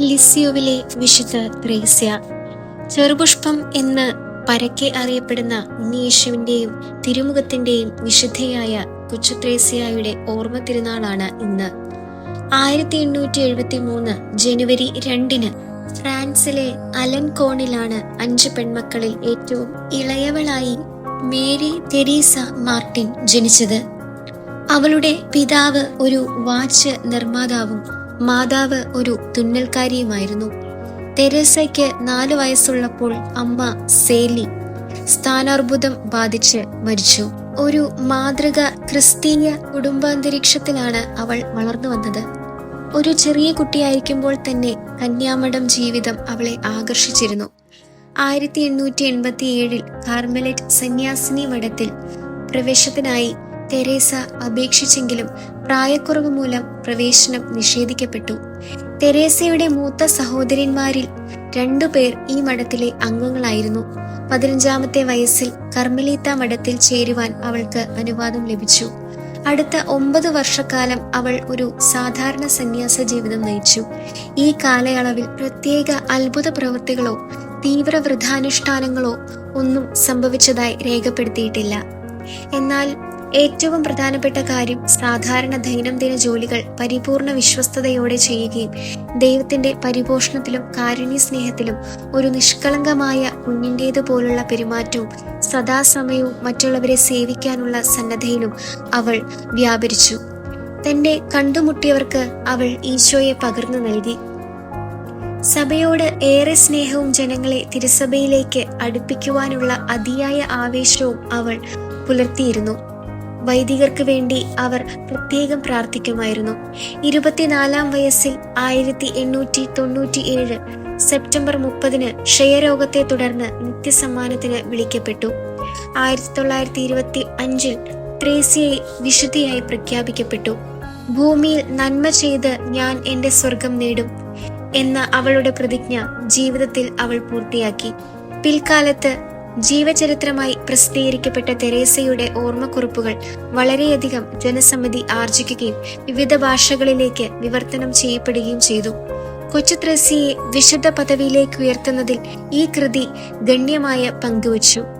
ലിസിയോവിലെ വിശുദ്ധ ത്രേസ്യ. ചെറുപുഷ്പം എന്ന് പരക്കെ അറിയപ്പെടുന്ന ഉണ്ണിയേശുവിന്റെയും തിരുമുഖത്തിന്റെയും വിശുദ്ധയായ കൊച്ചുത്രേസ്യയുടെ ഓർമ്മ തിരുനാളാണ് ഇന്ന്. ആയിരത്തി എണ്ണൂറ്റി എഴുപത്തി മൂന്ന് ജനുവരി രണ്ടിന് ഫ്രാൻസിലെ അലൻ കോണിലാണ് അഞ്ച് പെൺമക്കളിൽ ഏറ്റവും ഇളയവളായി മേരി തെരീസ മാർട്ടിൻ ജനിച്ചത്. അവളുടെ പിതാവ് ഒരു വാച്ച് നിർമ്മാതാവും മാതാവ് ഒരു തുന്നൽക്കാരിയുമായിരുന്നു. തെരേസയ്ക്ക് നാലു വയസ്സുള്ളപ്പോൾ അമ്മ സേലി സ്ഥാനാർബുദം ബാധിച്ച് മരിച്ചു. ഒരു മാതൃക ക്രിസ്തീയ കുടുംബാന്തരീക്ഷത്തിലാണ് അവൾ വളർന്നു വന്നത്. ഒരു ചെറിയ കുട്ടിയായിരിക്കുമ്പോൾ തന്നെ കന്യാമഠം ജീവിതം അവളെ ആകർഷിച്ചിരുന്നു. ആയിരത്തി എണ്ണൂറ്റി എൺപത്തി ഏഴിൽ കാർമലറ്റ് സന്യാസിനി മഠത്തിൽ പ്രവേശത്തിനായി തെരേസ അപേക്ഷിച്ചെങ്കിലും പ്രായക്കുറവ് മൂലം പ്രവേശനം നിഷേധിക്കപ്പെട്ടു. തെരേസയുടെ മൂത്ത സഹോദരന്മാരിൽ രണ്ടു പേർ ഈ മഠത്തിലെ അംഗങ്ങളായിരുന്നു. പതിനഞ്ചാമത്തെ വയസ്സിൽ കർമ്മലീത്ത മഠത്തിൽ ചേരുവാൻ അവൾക്ക് അനുവാദം ലഭിച്ചു. അടുത്ത ഒമ്പത് വർഷക്കാലം അവൾ ഒരു സാധാരണ സന്യാസ ജീവിതം നയിച്ചു. ഈ കാലയളവിൽ പ്രത്യേക അത്ഭുത പ്രവൃത്തികളോ തീവ്ര വൃദ്ധാനുഷ്ഠാനങ്ങളോ ഒന്നും സംഭവിച്ചതായി രേഖപ്പെടുത്തിയിട്ടില്ല. എന്നാൽ ഏറ്റവും പ്രധാനപ്പെട്ട കാര്യം സാധാരണ ദൈനംദിന ജോലികൾ പരിപൂർണ വിശ്വസ്തയോടെ ചെയ്യുകയും ദൈവത്തിന്റെ പരിപോഷണത്തിലും കാരുണ്യ സ്നേഹത്തിലും ഒരു നിഷ്കളങ്കമായ കുഞ്ഞിന്റേതുപോലുള്ള പെരുമാറ്റവും സദാസമയവും മറ്റുള്ളവരെ സേവിക്കാനുള്ള സന്നദ്ധയിലും അവൾ വ്യാപരിച്ചു. തന്റെ കണ്ടുമുട്ടിയവർക്ക് അവൾ ഈശോയെ പകർന്നു നൽകി. സഭയോട് ഏറെ സ്നേഹവും ജനങ്ങളെ തിരുസഭയിലേക്ക് അടുപ്പിക്കുവാനുള്ള അതിയായ ആവേശവും അവൾ പുലർത്തിയിരുന്നു. വൈദികർക്ക് വേണ്ടി അവർ പ്രത്യേകം പ്രാർത്ഥിക്കുമായിരുന്നു. ഇരുപത്തിനാലാം വയസ്സിൽ ആയിരത്തി എണ്ണൂറ്റി തൊണ്ണൂറ്റി ഏഴ് സെപ്റ്റംബർ മുപ്പതിന് ക്ഷയരോഗത്തെ തുടർന്ന് നിത്യസമ്മാനത്തിന് വിളിക്കപ്പെട്ടു. ആയിരത്തി തൊള്ളായിരത്തി ഇരുപത്തി അഞ്ചിൽ ത്രേസ്യയെ വിശുദ്ധിയായി പ്രഖ്യാപിക്കപ്പെട്ടു. ഭൂമിയിൽ നന്മ ചെയ്ത് ഞാൻ എന്റെ സ്വർഗം നേടും എന്ന അവളുടെ പ്രതിജ്ഞ ജീവിതത്തിൽ അവൾ പൂർത്തിയാക്കി. പിൽക്കാലത്ത് ജീവചരിത്രമായി പ്രസിദ്ധീകരിക്കപ്പെട്ട തെരേസയുടെ ഓർമ്മക്കുറിപ്പുകൾ വളരെയധികം ജനസമ്മതി ആർജിക്കുകയും വിവിധ ഭാഷകളിലേക്ക് വിവർത്തനം ചെയ്യപ്പെടുകയും ചെയ്തു. കൊച്ചു ത്രേസ്യയെ വിശുദ്ധ പദവിയിലേക്ക് ഉയർത്തുന്നതിൽ ഈ കൃതി ഗണ്യമായ പങ്കുവച്ചു.